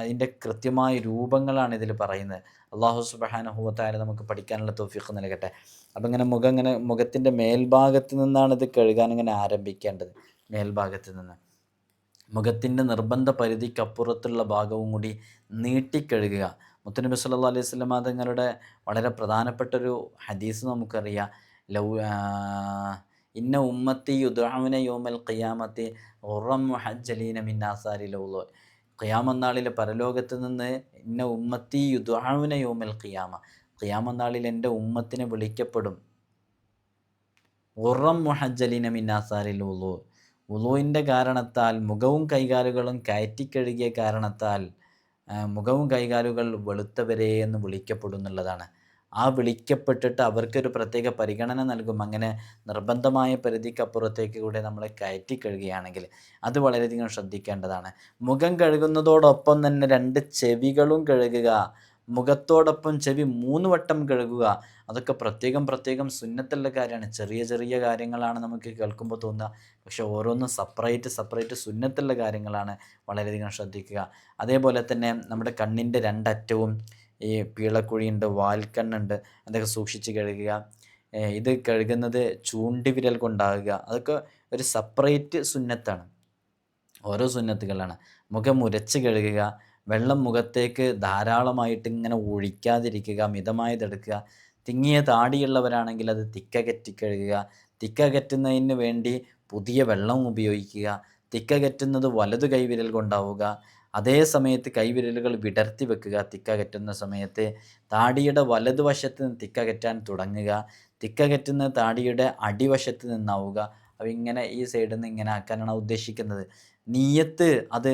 [SPEAKER 1] അതിന്റെ കൃത്യമായ രൂപങ്ങളാണ് ഇതിൽ പറയുന്നത്. അള്ളാഹു സുബഹാനഹുവത്തായ നമുക്ക് പഠിക്കാനുള്ള തോഫിക്ക് നൽകട്ടെ. അപ്പം ഇങ്ങനെ മുഖം ഇങ്ങനെ മുഖത്തിന്റെ മേൽഭാഗത്ത് നിന്നാണ് ഇത് കഴുകാൻ ഇങ്ങനെ ആരംഭിക്കേണ്ടത്. മേൽഭാഗത്ത് നിന്ന്. മുഖത്തിന്റെ നിർബന്ധ പരിധിക്കപ്പുറത്തുള്ള ഭാഗവും കൂടി നീട്ടിക്കഴുകുക മുത്തനബി സല്ലാ അലൈഹി സ്വലം തങ്ങളുടെ വളരെ പ്രധാനപ്പെട്ട ഒരു ഹദീസ് നമുക്കറിയാം. ലൗ ഇന്ന ഉമ്മത്തി യുദ്ധാവിന യോമൽ ഖിയാമത്തി ഉറം ഹജ്ജലീന മിന്നാസാരി ലൗലോ ഖിയാമന്നാളിൽ പരലോകത്ത് നിന്ന് ഇന്ന ഉമ്മത്തി യുദ്ധാവിന യോമൽ ഖിയാമ. ഖിയാമന്നാളിൽ എന്റെ ഉമ്മത്തിനെ വിളിക്കപ്പെടും. ഉറം മുഹജലിന മിന്നാസാരിൽ ഉളു ഉളുവിന്റെ കാരണത്താൽ മുഖവും കൈകാലുകളും കയറ്റിക്കഴുകിയ കാരണത്താൽ മുഖവും കൈകാലുകൾ വെളുത്തവരെ എന്ന് വിളിക്കപ്പെടുന്നുള്ളതാണ്. ആ വിളിക്കപ്പെട്ടിട്ട് അവർക്കൊരു പ്രത്യേക പരിഗണന നൽകും. അങ്ങനെ നിർബന്ധമായ പരിധിക്കപ്പുറത്തേക്ക് കൂടെ നമ്മളെ കയറ്റി കഴുകുകയാണെങ്കിൽ അത് വളരെയധികം ശ്രദ്ധിക്കേണ്ടതാണ്. മുഖം കഴുകുന്നതോടൊപ്പം തന്നെ രണ്ട് ചെവികളും കഴുകുക മുഖത്തോടൊപ്പം ചെവി മൂന്ന് വട്ടം കഴുകുക അതൊക്കെ പ്രത്യേകം പ്രത്യേകം സുന്നത്തുള്ള കാര്യമാണ്. ചെറിയ ചെറിയ കാര്യങ്ങളാണ് നമുക്ക് കേൾക്കുമ്പോൾ തോന്നുക. പക്ഷെ ഓരോന്നും സെപ്പറേറ്റ് സെപ്പറേറ്റ് സുന്നത്തുള്ള കാര്യങ്ങളാണ് വളരെയധികം ശ്രദ്ധിക്കുക. അതേപോലെ തന്നെ നമ്മുടെ കണ്ണിന്റെ രണ്ടറ്റവും ഈ പീളക്കുഴിയുണ്ട് വാൽക്കണ്ണുണ്ട് അതൊക്കെ സൂക്ഷിച്ച് കഴുകുക. ഇത് കഴുകുന്നത് ചൂണ്ടിവിരൽ കൊണ്ടാകുക. അതൊക്കെ ഒരു സെപ്പറേറ്റ് സുന്നത്താണ്. ഓരോ സുന്നത്തുകളാണ്. മുഖം ഉരച്ച് കഴുകുക വെള്ളം മുഖത്തേക്ക് ധാരാളമായിട്ട് ഇങ്ങനെ ഒഴിക്കാതിരിക്കുക മിതമായതെടുക്കുക. തിങ്ങിയ താടിയുള്ളവരാണെങ്കിൽ അത് തിക്കകറ്റി കഴുകുക. തിക്കകറ്റുന്നതിന് വേണ്ടി പുതിയ വെള്ളം ഉപയോഗിക്കുക. തിക്കകറ്റുന്നത് വലതു കൈവിരൽ കൊണ്ടാവുക. അതേ സമയത്ത് കൈവിരലുകൾ വിടർത്തി വെക്കുക തിക്കകറ്റുന്ന സമയത്ത് താടിയുടെ വലതുവശത്ത് നിന്ന് തിക്കകറ്റാൻ തുടങ്ങുക തിക്കകറ്റുന്ന താടിയുടെ അടിവശത്ത് നിന്നാവുക. അപ്പോൾ ഇങ്ങനെ ഈ സൈഡിൽ നിന്ന് ഇങ്ങനെ ആക്കാനാണ് ഉദ്ദേശിക്കുന്നത്. നീയത്ത് അത്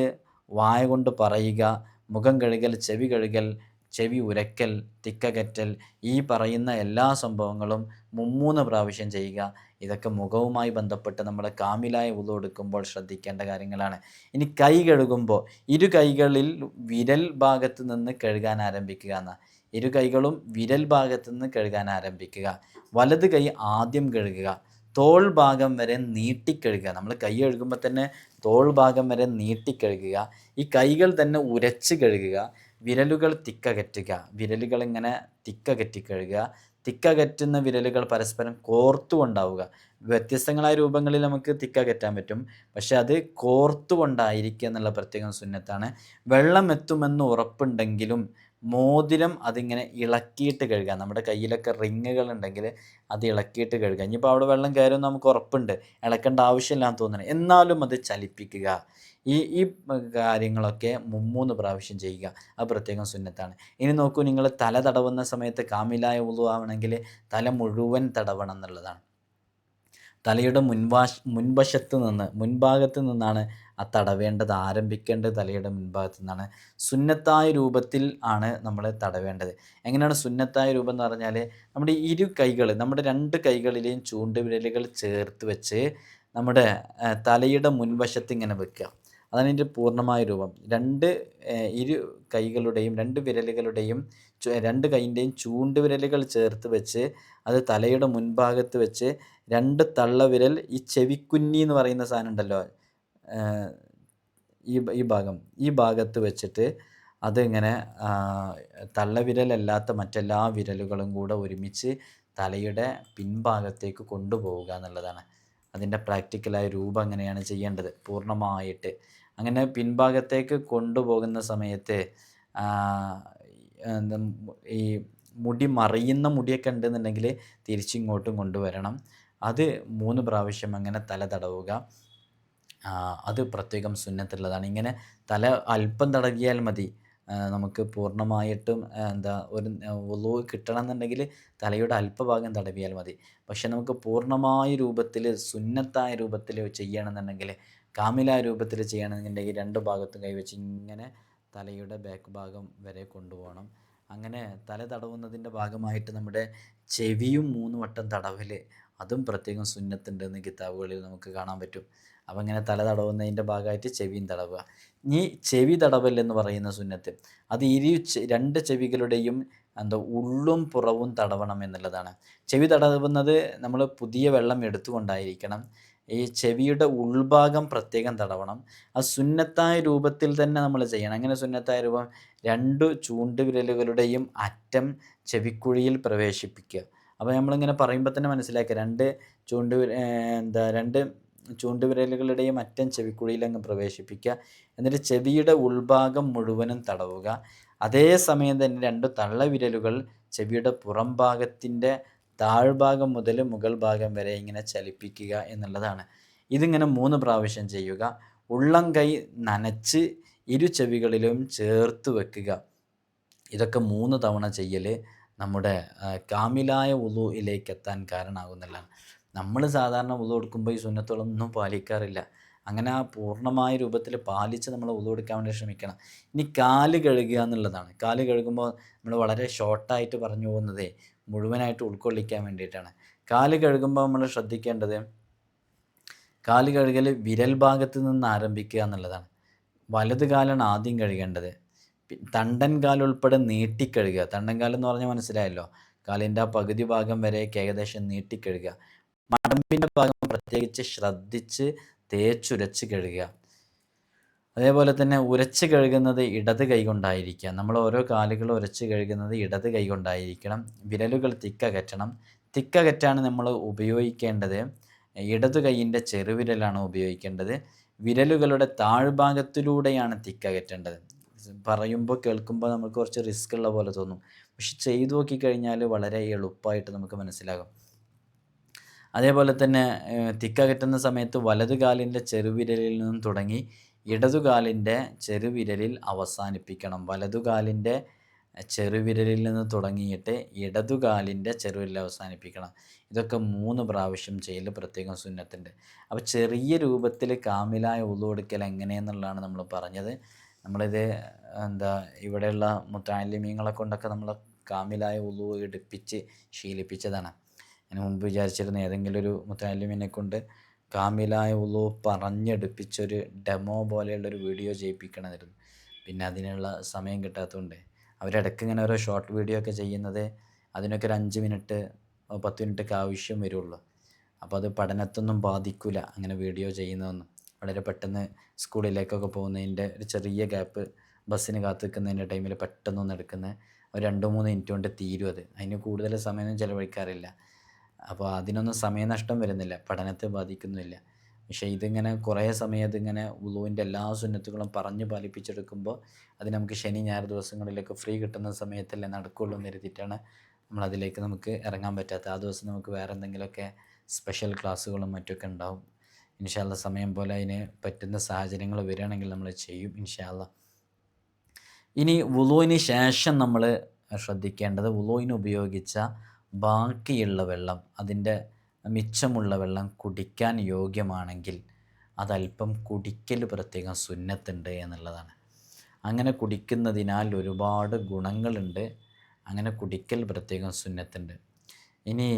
[SPEAKER 1] വായ കൊണ്ട് പറയുക മുഖം കഴുകൽ ചെവി കഴുകൽ ചെവി ഉരക്കൽ തിക്കകറ്റൽ ഈ പറയുന്ന എല്ലാ സംഭവങ്ങളും മുമ്മൂന്ന് പ്രാവശ്യം ചെയ്യുക. ഇതൊക്കെ മുഖവുമായി ബന്ധപ്പെട്ട് നമ്മൾ കാമിലായ ഉതു എടുക്കുമ്പോൾ ശ്രദ്ധിക്കേണ്ട കാര്യങ്ങളാണ്. ഇനി കൈ കഴുകുമ്പോൾ ഇരു കൈകളിൽ വിരൽ ഭാഗത്ത് നിന്ന് കഴുകാൻ ആരംഭിക്കുക എന്നാണ് ഇരു കൈകളും വിരൽ ഭാഗത്ത് നിന്ന് കഴുകാൻ ആരംഭിക്കുക. വലത് കൈ ആദ്യം കഴുകുക. തോൾ ഭാഗം വരെ നീട്ടിക്കഴുകുക നമ്മൾ കൈ കഴുകുമ്പോൾ തന്നെ തോൾ ഭാഗം വരെ നീട്ടിക്കഴുകുക ഈ കൈകൾ തന്നെ ഉരച്ച് കഴുകുക. വിരലുകൾ തിക്കകറ്റുക. വിരലുകൾ ഇങ്ങനെ തിക്കകറ്റി കഴുകുക. തിക്കകറ്റുന്ന വിരലുകൾ പരസ്പരം കോർത്തുകൊണ്ടാവുക. വ്യത്യസ്തങ്ങളായ രൂപങ്ങളിൽ നമുക്ക് തിക്കകറ്റാൻ പറ്റും. പക്ഷെ അത് കോർത്തുകൊണ്ടായിരിക്കുക എന്നുള്ള പ്രത്യേകം സുന്നത്താണ്. വെള്ളം എത്തുമെന്ന് ഉറപ്പുണ്ടെങ്കിലും മോതിരം അതിങ്ങനെ ഇളക്കിയിട്ട് കഴുകാം നമ്മുടെ കയ്യിലൊക്കെ റിങ്ങുകൾ ഉണ്ടെങ്കിൽ അത് ഇളക്കിയിട്ട് കഴുകാം ഇനിയിപ്പോൾ അവിടെ വെള്ളം കയറും നമുക്ക് ഉറപ്പുണ്ട്. ഇളക്കേണ്ട ആവശ്യമില്ലാന്ന് തോന്നുന്നത് എന്നാലും അത് ചലിപ്പിക്കുക. ഈ ഈ കാര്യങ്ങളൊക്കെ മുമ്മൂന്ന് പ്രാവശ്യം ചെയ്യുക. അത് പ്രത്യേകം സുന്നത്താണ്. ഇനി നോക്കൂ നിങ്ങൾ തല തടവുന്ന സമയത്ത് കാമിലായ ഉളു ആവണമെങ്കിൽ തല മുഴുവൻ തടവണം എന്നുള്ളതാണ്. തലയുടെ മുൻവാശ മുൻവശത്ത് നിന്ന് മുൻഭാഗത്ത് നിന്നാണ് ആ തടവേണ്ടത് ആരംഭിക്കേണ്ടത് തലയുടെ മുൻഭാഗത്ത് നിന്നാണ്. സുന്നത്തായ രൂപത്തിൽ ആണ് നമ്മൾ തടവേണ്ടത്. എങ്ങനെയാണ് സുന്നത്തായ രൂപം എന്ന് പറഞ്ഞാൽ നമ്മുടെ ഇരു കൈകൾ നമ്മുടെ രണ്ട് കൈകളിലെയും ചൂണ്ടുവിരലുകൾ ചേർത്ത് വെച്ച് നമ്മുടെ തലയുടെ മുൻവശത്ത് ഇങ്ങനെ വെക്കുക. അതാണ് ഇതിന്റെ പൂർണമായ രൂപം. രണ്ട് ഇരു കൈകളുടെയും രണ്ട് വിരലുകളുടെയും രണ്ട് കൈന്റെയും ചൂണ്ടുവിരലുകൾ ചേർത്ത് വെച്ച് അത് തലയുടെ മുൻഭാഗത്ത് വെച്ച് രണ്ട് തള്ളവിരൽ ഈ ചെവിക്കുഞ്ഞി എന്ന് പറയുന്ന സാധനം ഉണ്ടല്ലോ ഈ ഈ ഭാഗം. ഈ ഭാഗത്ത് വെച്ചിട്ട് അതിങ്ങനെ തള്ളവിരലല്ലാത്ത മറ്റെല്ലാ വിരലുകളും കൂടെ ഒരുമിച്ച് തലയുടെ പിൻഭാഗത്തേക്ക് കൊണ്ടുപോവുക എന്നുള്ളതാണ്. അതിന്റെ പ്രാക്ടിക്കലായ രൂപം അങ്ങനെയാണ് ചെയ്യേണ്ടത്. പൂർണമായിട്ട്. അങ്ങനെ പിൻഭാഗത്തേക്ക് കൊണ്ടുപോകുന്ന സമയത്ത് ഈ മുടി മറിയുന്ന മുടിയൊക്കെ ഉണ്ടെന്നുണ്ടെങ്കിൽ തിരിച്ചിങ്ങോട്ടും കൊണ്ടുവരണം. അത് മൂന്ന് പ്രാവശ്യം അങ്ങനെ തല തടവുക. അത് പ്രത്യേകം സുന്നത്തുള്ളതാണ്. ഇങ്ങനെ തല അല്പം തടവിയാൽ മതി. നമുക്ക് പൂർണമായിട്ടും എന്താ ഒരു ഒളു കിട്ടണം എന്നുണ്ടെങ്കിൽ തലയുടെ അല്പഭാഗം തടവിയാൽ മതി. പക്ഷെ നമുക്ക് പൂർണമായ രൂപത്തിൽ സുന്നത്തായ രൂപത്തിൽ ചെയ്യണമെന്നുണ്ടെങ്കിൽ കാമില രൂപത്തിൽ ചെയ്യണമെന്നുണ്ടെങ്കിൽ രണ്ട് ഭാഗത്തും കൈവച്ച് ഇങ്ങനെ തലയുടെ ബാക്ക് ഭാഗം വരെ കൊണ്ടുപോകണം. അങ്ങനെ തല തടവുന്നതിന്റെ ഭാഗമായിട്ട് നമ്മുടെ ചെവിയും മൂന്ന് വട്ടം തടവൽ അതും പ്രത്യേകം സുന്നത്തുണ്ടെന്ന് കിതാബുകളിൽ നമുക്ക് കാണാൻ പറ്റും. അപ്പം ഇങ്ങനെ തല തടവുന്നതിന്റെ ഭാഗമായിട്ട് ചെവിയും തടവുക. ഈ ചെവി തടവൽ എന്ന് പറയുന്ന സുന്നത്ത് അത് ഇരു രണ്ട് ചെവികളുടെയും എന്താ ഉള്ളും പുറവും തടവണം എന്നുള്ളതാണ്. ചെവി തടവുന്നത് നമ്മൾ പുതിയ വെള്ളം എടുത്തുകൊണ്ടായിരിക്കണം. ഈ ചെവിയുടെ ഉൾഭാഗം പ്രത്യേകം തടവണം. ആ സുന്നത്തായ രൂപത്തിൽ തന്നെ നമ്മൾ ചെയ്യണം. അങ്ങനെ സുന്നത്തായ രൂപം? രണ്ട് ചൂണ്ടുവിരലുകളുടെയും അറ്റം ചെവിക്കുഴിയിൽ പ്രവേശിപ്പിക്കുക. അപ്പോൾ നമ്മളിങ്ങനെ പറയുമ്പോൾ തന്നെ മനസ്സിലാക്കുക. രണ്ട് ചൂണ്ട് എന്താ രണ്ട് ചൂണ്ടുവിരലുകളുടെയും അറ്റം ചെവിക്കുഴിയിൽ അങ്ങ് പ്രവേശിപ്പിക്കുക. എന്നിട്ട് ചെവിയുടെ ഉൾഭാഗം മുഴുവനും തടവുക. അതേ സമയം തന്നെ രണ്ട് തള്ളവിരലുകൾ ചെവിയുടെ പുറം ഭാഗത്തിന്റെ താഴ്ഭാഗം മുതൽ മുകൾ ഭാഗം വരെ ഇങ്ങനെ ചലിപ്പിക്കുക എന്നുള്ളതാണ്. ഇതിങ്ങനെ മൂന്ന് പ്രാവശ്യം ചെയ്യുക. ഉള്ളം കൈ നനച്ച് ഇരു ചെവികളിലും ചേർത്ത് വെക്കുക. ഇതൊക്കെ മൂന്ന് തവണ ചെയ്യൽ നമ്മുടെ കാമിലായ ഉളുയിലേക്ക് എത്താൻ കാരണമാകുന്നില്ല നമ്മൾ സാധാരണ ഉളു കൊടുക്കുമ്പോൾ ഈ സുന്നത്തുകളൊന്നും പാലിക്കാറില്ല. അങ്ങനെ ആ പൂർണമായ രൂപത്തിൽ പാലിച്ച് നമ്മൾ ഉളു കൊടുക്കാൻ വേണ്ടി ശ്രമിക്കണം. ഇനി കാൽ കഴുകുക എന്നുള്ളതാണ്. കാൽ കഴുകുമ്പോൾ നമ്മൾ വളരെ ഷോർട്ടായിട്ട് പറഞ്ഞു പോകുന്നതേ മുഴുവനായിട്ട് ഉൾക്കൊള്ളിക്കാൻ വേണ്ടിയിട്ടാണ്. കാൽ കഴുകുമ്പോൾ നമ്മൾ ശ്രദ്ധിക്കേണ്ടത് കാൽ കഴുകൽ വിരൽ ഭാഗത്ത് നിന്ന് ആരംഭിക്കുക എന്നുള്ളതാണ്. വലത് കാലാണ് ആദ്യം കഴുകേണ്ടത്. തണ്ടൻ കാലുൾപ്പെടെ നീട്ടിക്കഴുകുക. തണ്ടൻ കാലെന്ന് പറഞ്ഞാൽ മനസ്സിലായല്ലോ? കാലിന്റെ ആ പകുതി ഭാഗം വരെയൊക്കെ ഏകദേശം നീട്ടിക്കഴുകുക. മടമ്പിന്റെ ഭാഗം പ്രത്യേകിച്ച് ശ്രദ്ധിച്ച് തേച്ചുരച്ച് കഴുകുക. അതേപോലെ തന്നെ ഉരച്ച് കഴുകുന്നത് ഇടത് കൈ കൊണ്ടായിരിക്കുക നമ്മൾ ഓരോ കാലുകൾ ഉരച്ച് കഴുകുന്നത് ഇടത് കൈ കൊണ്ടായിരിക്കണം. വിരലുകൾ തിക്കകറ്റണം. തിക്കകറ്റാണ് നമ്മൾ ഉപയോഗിക്കേണ്ടത്. ഇടതു കൈയിന്റെ ചെറുവിരലാണ് ഉപയോഗിക്കേണ്ടത്. വിരലുകളുടെ താഴ്ഭാഗത്തിലൂടെയാണ് തിക്കകറ്റേണ്ടത്. പറയുമ്പോൾ കേൾക്കുമ്പോൾ നമുക്ക് കുറച്ച് റിസ്ക് ഉള്ള പോലെ തോന്നും. പക്ഷെ ചെയ്തു നോക്കിക്കഴിഞ്ഞാൽ വളരെ എളുപ്പമായിട്ട് നമുക്ക് മനസ്സിലാകും. അതേപോലെ തന്നെ തിക്കകറ്റുന്ന സമയത്ത് വലതു കാലിന്റെ ചെറുവിരലിൽ നിന്നും തുടങ്ങി ഇടതുകാലിന്റെ ചെറുവിരലിൽ അവസാനിപ്പിക്കണം. വലതുകാലിന്റെ ചെറുവിരലിൽ നിന്ന് തുടങ്ങിയിട്ട് ഇടതുകാലിന്റെ ചെറുവിരലിൽ അവസാനിപ്പിക്കണം. ഇതൊക്കെ മൂന്ന് പ്രാവശ്യം ചെയ്യൽ പ്രത്യേകം സുന്നത്തുണ്ട്. അപ്പോൾ ചെറിയ രൂപത്തിൽ കാമിലായ ഉളു എടുക്കൽ എങ്ങനെയെന്നുള്ളതാണ് നമ്മൾ പറഞ്ഞത്. നമ്മളിത് എന്താ ഇവിടെയുള്ള മുത്താലിമീങ്ങളെ കൊണ്ടൊക്കെ നമ്മൾ കാമിലായ ഉളു എടുപ്പിച്ച് ശീലിപ്പിച്ചതാണ്. ഞാൻ മുമ്പ് വിചാരിച്ചിരുന്ന ഏതെങ്കിലും ഒരു മുത്താലിമിനെ കൊണ്ട് കാമിലായ ഉള്ളു പറഞ്ഞെടുപ്പിച്ചൊരു ഡെമോ പോലെയുള്ളൊരു വീഡിയോ ചെയ്യിപ്പിക്കണമായിരുന്നു പിന്നെ അതിനുള്ള സമയം കിട്ടാത്തതുകൊണ്ട്. അവരിടയ്ക്ക് ഇങ്ങനെ ഓരോ ഷോർട്ട് വീഡിയോ ഒക്കെ ചെയ്യുന്നത് അതിനൊക്കെ ഒരു അഞ്ച് മിനിറ്റ് പത്ത് മിനിറ്റൊക്കെ ആവശ്യം വരുള്ളൂ. അപ്പോൾ അത് പഠനത്തൊന്നും ബാധിക്കില്ല അങ്ങനെ വീഡിയോ ചെയ്യുന്നതൊന്നും. വളരെ പെട്ടെന്ന് സ്കൂളിലേക്കൊക്കെ പോകുന്നതിന്റെ ഒരു ചെറിയ ഗ്യാപ്പ് ബസ്സിന് കാത്തു നിൽക്കുന്നതിന്റെ ടൈമിൽ പെട്ടെന്നൊന്ന് എടുക്കുന്ന ഒരു രണ്ട് മൂന്ന് മിനിറ്റ് കൊണ്ട് തീരും അത്. അതിന് കൂടുതൽ സമയമൊന്നും ചിലവഴിക്കാറില്ല. അപ്പോൾ അതിനൊന്നും സമയനഷ്ടം വരുന്നില്ല. പഠനത്തെ ബാധിക്കുന്നില്ല. പക്ഷേ ഇതിങ്ങനെ കുറേ സമയം ഇതിങ്ങനെ ഉളുവിന്റെ എല്ലാ സുന്നത്തുകളും പറഞ്ഞ് പാലിപ്പിച്ചെടുക്കുമ്പോൾ അത് നമുക്ക് ശനി ഞായർ ദിവസങ്ങളിലൊക്കെ ഫ്രീ കിട്ടുന്ന സമയത്തല്ലേ നടക്കുള്ളൂ എന്ന് കരുതിയിട്ടാണ് നമ്മളതിലേക്ക് നമുക്ക് ഇറങ്ങാൻ പറ്റാത്തത്. ആ ദിവസം നമുക്ക് വേറെ എന്തെങ്കിലുമൊക്കെ സ്പെഷ്യൽ ക്ലാസ്സുകളും മറ്റൊക്കെ ഉണ്ടാവും ഇൻഷാല്ല സമയം പോലെ അതിന് പറ്റുന്ന സാഹചര്യങ്ങൾ വരികയാണെങ്കിൽ നമ്മൾ ചെയ്യും ഇൻഷാല്ല ഇനി വുളുവിന് ശേഷം നമ്മൾ ശ്രദ്ധിക്കേണ്ടത് വുളുവിന് ഉപയോഗിച്ച ബാക്കിയുള്ള വെള്ളം അതിന്റെ മിച്ചമുള്ള വെള്ളം കുടിക്കാൻ യോഗ്യമാണെങ്കിൽ അതല്പം കുടിക്കൽ പ്രത്യേകം സുന്നത്തുണ്ട് എന്നുള്ളതാണ്. അങ്ങനെ കുടിക്കുന്നതിനാൽ ഒരുപാട് ഗുണങ്ങളുണ്ട്. അങ്ങനെ കുടിക്കൽ പ്രത്യേകം സുന്നത്തുണ്ട്. ഇനി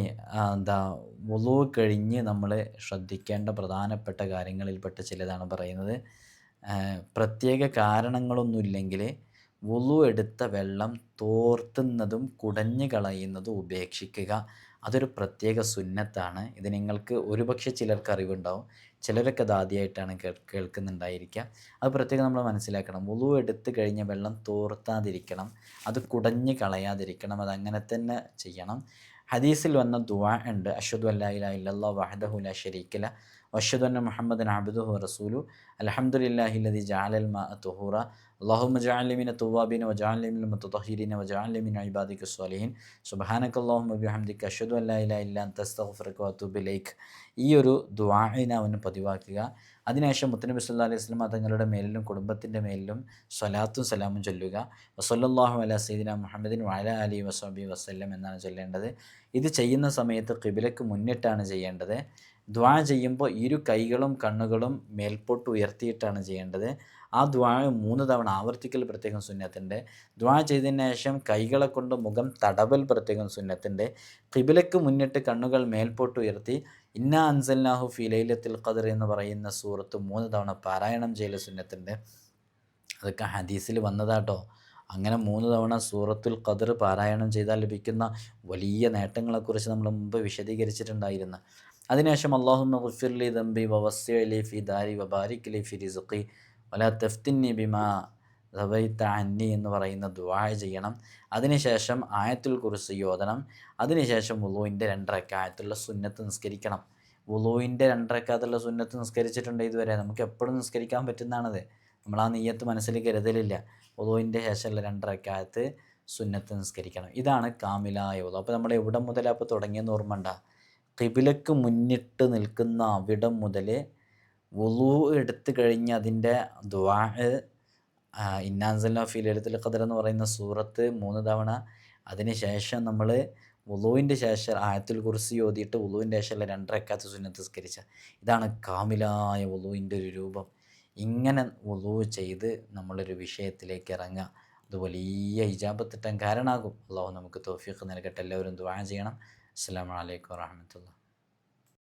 [SPEAKER 1] എന്താ വുളു കഴിഞ്ഞ് നമ്മൾ ശ്രദ്ധിക്കേണ്ട പ്രധാനപ്പെട്ട കാര്യങ്ങളിൽപ്പെട്ട ചിലതാണ് പറയുന്നത്. പ്രത്യേക കാരണങ്ങളൊന്നുമില്ലെങ്കിൽ വുളു എടുത്ത വെള്ളം തോർത്തുന്നതും കുടഞ്ഞു കളയുന്നതും ഉപേക്ഷിക്കുക. അതൊരു പ്രത്യേക സുന്നത്താണ്. ഇത് നിങ്ങൾക്ക് ഒരുപക്ഷെ ചിലർക്ക് അറിവുണ്ടാവും. ചിലരൊക്കെ അത് ആദ്യമായിട്ടാണ് കേൾക്കുന്നുണ്ടായിരിക്കുക. അത് പ്രത്യേകം നമ്മൾ മനസ്സിലാക്കണം. വുളു എടുത്തു കഴിഞ്ഞ വെള്ളം തോർത്താതിരിക്കണം. അത് കുടഞ്ഞു കളയാതിരിക്കണം. അത് അങ്ങനെ തന്നെ ചെയ്യണം. ഹദീസിൽ വന്ന ദുആ ഉണ്ട്. അഷ്ഹദു അല്ലാ ഇലാഹ ഇല്ലല്ലാഹു വഹദഹു ലാ ശരീക വഷദു അന്ന മുഹമ്മദൻ അബ്ദുഹു റസൂലു. അൽഹംദുലില്ലാഹി ലദി ജഅലൽ മാഅ തുഹൂറ من التوابين മിന من المتطهرين മിനൽ من عبادك الصالحين سبحانك اللهم وبحمدك ബിഹംദിക ان لا ഇലാഹ ഇല്ല انت استغفرك واتوب اليك ഈ ഒരു ദുആഇനെ അവന് പതിവാക്കുക. അതിനുശേഷം മുത്തനബി സല്ലാ അലൈഹി സ്വലമ തങ്ങളുടെ മേലിലും കുടുംബത്തിന്റെ മേലിലും സ്വലാത്തും സലാമും ചൊല്ലുക. വസല്ലാഹു അല സീദിന മുഹമ്മദിൻ വാല അലി വസബി വസ്ല്ലം എന്നാണ് ചൊല്ലേണ്ടത്. ഇത് ചെയ്യുന്ന സമയത്ത് കിബിലക്ക് മുന്നിട്ടാണ് ചെയ്യേണ്ടത്. ദ്വാ ചെയ്യുമ്പോൾ ഇരു കൈകളും കണ്ണുകളും മേൽപോട്ട് ഉയർത്തിയിട്ടാണ് ചെയ്യേണ്ടത്. ആ ദ്വാ മൂന്ന് തവണ ആവർത്തിക്കൽ പ്രത്യേകം സുന്നത്തിന്റെ ദ്വാ ചെയ്തതിന് ശേഷം കൈകളെ കൊണ്ട് മുഖം തടവൽ പ്രത്യേകം സുന്നത്തിന്റെ കിബിലക്ക് മുന്നിട്ട് കണ്ണുകൾ മേൽപോട്ട് ഉയർത്തി ഇന്ന അൻസല്ലാഹു ഫിലൈലത്തിൽ ഖദർ എന്ന് പറയുന്ന സൂറത്ത് മൂന്ന് തവണ പാരായണം ചെയ്യൽ സുന്നത്തിന്റെ അതൊക്കെ ഹദീസിൽ വന്നതാട്ടോ. അങ്ങനെ മൂന്ന് തവണ സൂറത്തുൽ ഖദർ പാരായണം ചെയ്താൽ ലഭിക്കുന്ന വലിയ നേട്ടങ്ങളെക്കുറിച്ച് നമ്മൾ മുമ്പ് വിശദീകരിച്ചിട്ടുണ്ടായിരുന്നു. അതിനുശേഷം അള്ളാഹു ഗുഫിർലി ദംബി വവസ്യലി ഫി ദാരി വബാരിക് ലി ഫി റിസുഖി വല തെഫ്തിന്നി ബിമാ റബൈത്ത അന്നി എന്ന് പറയുന്ന ദുവായ ചെയ്യണം. അതിനുശേഷം ആയത്തുൽ കുറിച്ച് യോധനം അതിനുശേഷം വുളുവിന്റെ രണ്ടരക്കായത്തുള്ള സുന്നത്ത് നിസ്കരിക്കണം. വുളുവിന്റെ രണ്ടരക്കാത്തുള്ള സുന്നത്ത് നിസ്കരിച്ചിട്ടുണ്ട് ഇതുവരെ. നമുക്ക് എപ്പോഴും നിസ്കരിക്കാൻ പറ്റുന്നതാണത്. നമ്മൾ ആ നെയ്യത്ത് മനസ്സിൽ കരുതലില്ല. വുളുവിന്റെ ശേഷമുള്ള രണ്ടരക്കായത്ത് സുന്നത്ത് നിസ്കരിക്കണം. ഇതാണ് കാമിലായ വുളു. അപ്പോൾ നമ്മൾ എവിടെ മുതലാണ് അപ്പോൾ തുടങ്ങിയെന്ന് ഓർമ്മ ഉണ്ടാ? കിബിലക്ക് മുന്നിട്ട് നിൽക്കുന്ന അവിടം മുതൽ വുളു എടുത്തു കഴിഞ്ഞ് അതിന്റെ ദ്വാ ഇന്നാൻസല്ല ഫിലത്തിൽ ഖദർ എന്ന് പറയുന്ന സൂറത്ത് മൂന്ന് തവണ അതിന് ശേഷം നമ്മൾ വുളുവിന്റെ ശേഷം ആയത്തുൽ കുറിച്ച് ഓതിയിട്ട് വുളുവിന്റെ ശേഷമുള്ള രണ്ടരക്കാത്ത സുന്നത്ത് സ്കരിച്ച ഇതാണ് കാമിലായ വുളുവിന്റെ ഒരു രൂപം. ഇങ്ങനെ വുളു ചെയ്ത് നമ്മളൊരു വിഷയത്തിലേക്ക് ഇറങ്ങുക. അത് വലിയ ഹിജാബത്തിട്ടാൻ കാരണമാകും. അള്ളാഹു നമുക്ക് തോഫീഖ് നൽകട്ടെ. എല്ലാവരും ദ്വാ ചെയ്യണം. അസ്സാം വലൈക്കും വാഹമത്തുള്ള